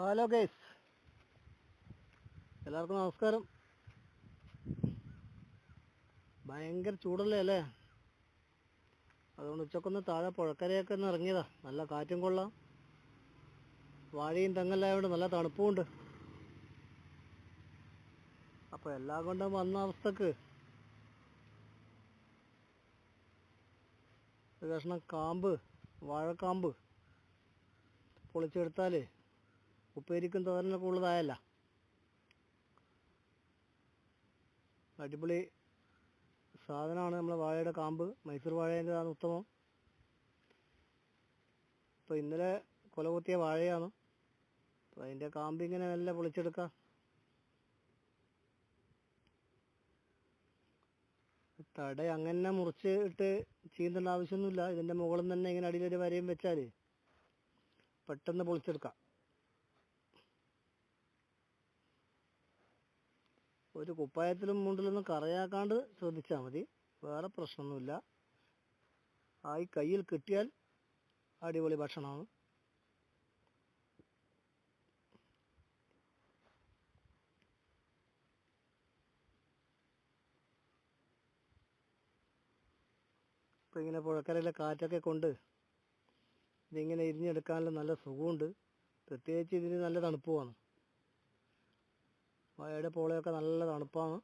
Hello guys. എല്ലാവർക്കും നമസ്കാരം. ഭയങ്കര ചൂടല്ലേ അല്ലേ? അതുകൊണ്ട് ഉച്ചക്കൊന്ന് താഴെ പുഴക്കരയൊക്കെ ഒന്ന് ഇറങ്ങിയതാ. നല്ല കാറ്റും കൊള്ളാം. വാഴയും തെങ്ങല്ലായതുകൊണ്ട് നല്ല തണുപ്പുമുണ്ട്. അപ്പോൾ എല്ലാം കൊണ്ടും വന്ന അവസ്ഥക്ക് കഷ്ണം കാമ്പ് വാഴക്കാമ്പ് പൊളിച്ചെടുത്താൽ ഉപ്പേരിക്കും തോരനൊക്കെ ഉള്ളതായല്ല അടിപൊളി സാധനമാണ് നമ്മളെ വാഴയുടെ കാമ്പ്. മൈസൂർ വാഴേന്റെതാണ് ഉത്തമം. അപ്പോൾ ഇന്നലെ കൊല കുത്തിയ വാഴയാണ്. അപ്പോൾ അതിന്റെ കാമ്പ് ഇങ്ങനെ നല്ല പൊളിച്ചെടുക്കാം. തട അങ്ങനെ മുറിച്ച് ഇട്ട് ചീന്തേണ്ട ആവശ്യമൊന്നുമില്ല. ഇതിന്റെ മുകളിൽ തന്നെ ഇങ്ങനെ അടിയിലൊരു വരയും വെച്ചാൽ പെട്ടെന്ന് പൊളിച്ചെടുക്കാം. ഒരു കുപ്പായത്തിലും മുണ്ടിലൊന്നും കറയാക്കാണ്ട് ശ്രദ്ധിച്ചാൽ മതി. വേറെ പ്രശ്നമൊന്നുമില്ല. ആ ഈ കയ്യിൽ കിട്ടിയാൽ അടിപൊളി ഭക്ഷണമാണ്. ഇപ്പം ഇങ്ങനെ പുഴക്കരയിലെ കാറ്റൊക്കെ കൊണ്ട് ഇതിങ്ങനെ ഇരിഞ്ഞെടുക്കാനുള്ള നല്ല സുഖമുണ്ട്. പ്രത്യേകിച്ച് ഇതിന് നല്ല തണുപ്പുമാണ്. വാഴയുടെ പോളയൊക്കെ നല്ല തണുപ്പാണ്.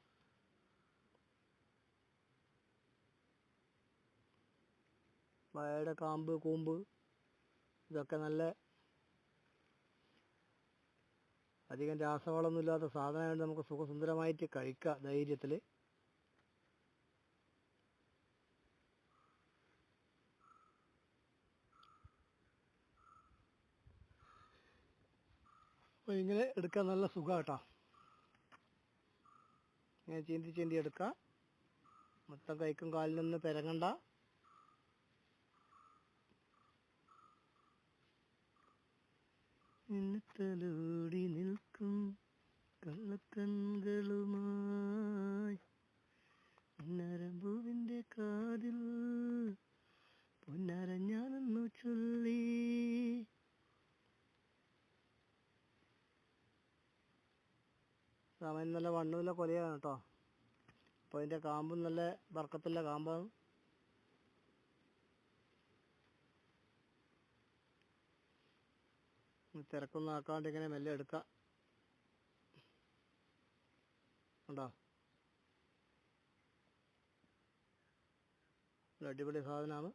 വാഴയുടെ കാമ്പ് കൂമ്പ് ഇതൊക്കെ നല്ല അധികം രാസവളമൊന്നും ഇല്ലാത്ത സാധനമായിട്ട് നമുക്ക് സുഖസുന്ദരമായിട്ട് കഴിക്കാം ധൈര്യത്തിൽ ഇങ്ങനെ എടുക്കാൻ നല്ല സുഖം കേട്ടോ ഇങ്ങനെ ചീന്തി ചീന്തി എടുക്കാം. മൊത്തം കൈക്കും കാലിൽ നിന്ന് പെരങ്ങണ്ട. തലോടി നിൽക്കും കള്ളക്കൺകളുമായി നരമ്പൂവിന്റെ സാമാന്യം നല്ല വണ്ണുമില്ല കൊലയാണ് കേട്ടോ. അപ്പോൾ അതിന്റെ കാമ്പും നല്ല വർക്കത്തുള്ള കാമ്പാണ്. തിരക്കൊന്നും ആക്കാണ്ട് ഇങ്ങനെ മെല്ലെ എടുക്കാം. അടിപൊളി സാധനമാണ്.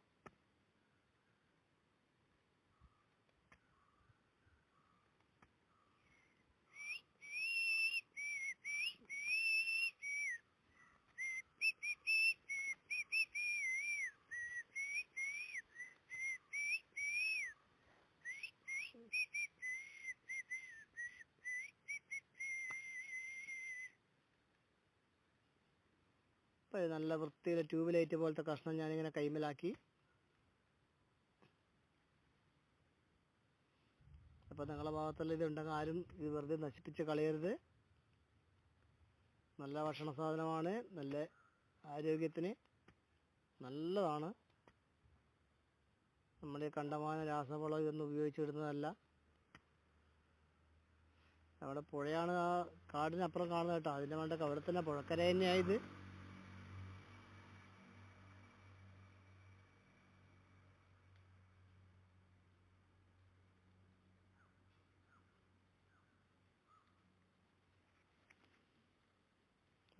അപ്പോൾ നല്ല വൃത്തിയിൽ ട്യൂബ് ലൈറ്റ് പോലത്തെ കഷ്ണം ഞാനിങ്ങനെ കൈമലാക്കി. അപ്പോൾ നിങ്ങളുടെ ഭാഗത്തുള്ള ഇത് ഉണ്ടെങ്കിൽ ആരും ഇത് വെറുതെ നശിപ്പിച്ച് കളയരുത്. നല്ല ഭക്ഷണ സാധനമാണ് നല്ല ആരോഗ്യത്തിന് നല്ലതാണ്. നമ്മൾ ഈ കണ്ടമാന രാസവളം ഇതൊന്നും ഉപയോഗിച്ചിടുന്നതല്ല. നമ്മുടെ പുഴയാണ് ആ കാടിനപ്പുറം കാണുന്നത് കേട്ടോ. അതിന്റെ വേണ്ട അവിടെ തന്നെ പുഴക്കര തന്നെയായത്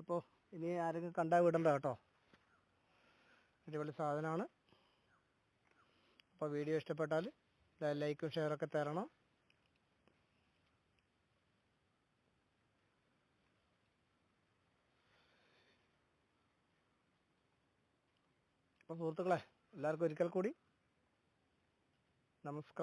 അപ്പോൾ ഇനി ആരെങ്കിലും കണ്ടാൽ വിടണ്ട കേട്ടോ. അടിപൊളി സാധനമാണ്. അപ്പോൾ വീഡിയോ ഇഷ്ടപ്പെട്ടാൽ ലൈക്കും ഷെയറൊക്കെ തരണം. അപ്പോൾ സുഹൃത്തുക്കളെ എല്ലാവർക്കും ഒരിക്കൽ കൂടി നമസ്കാരം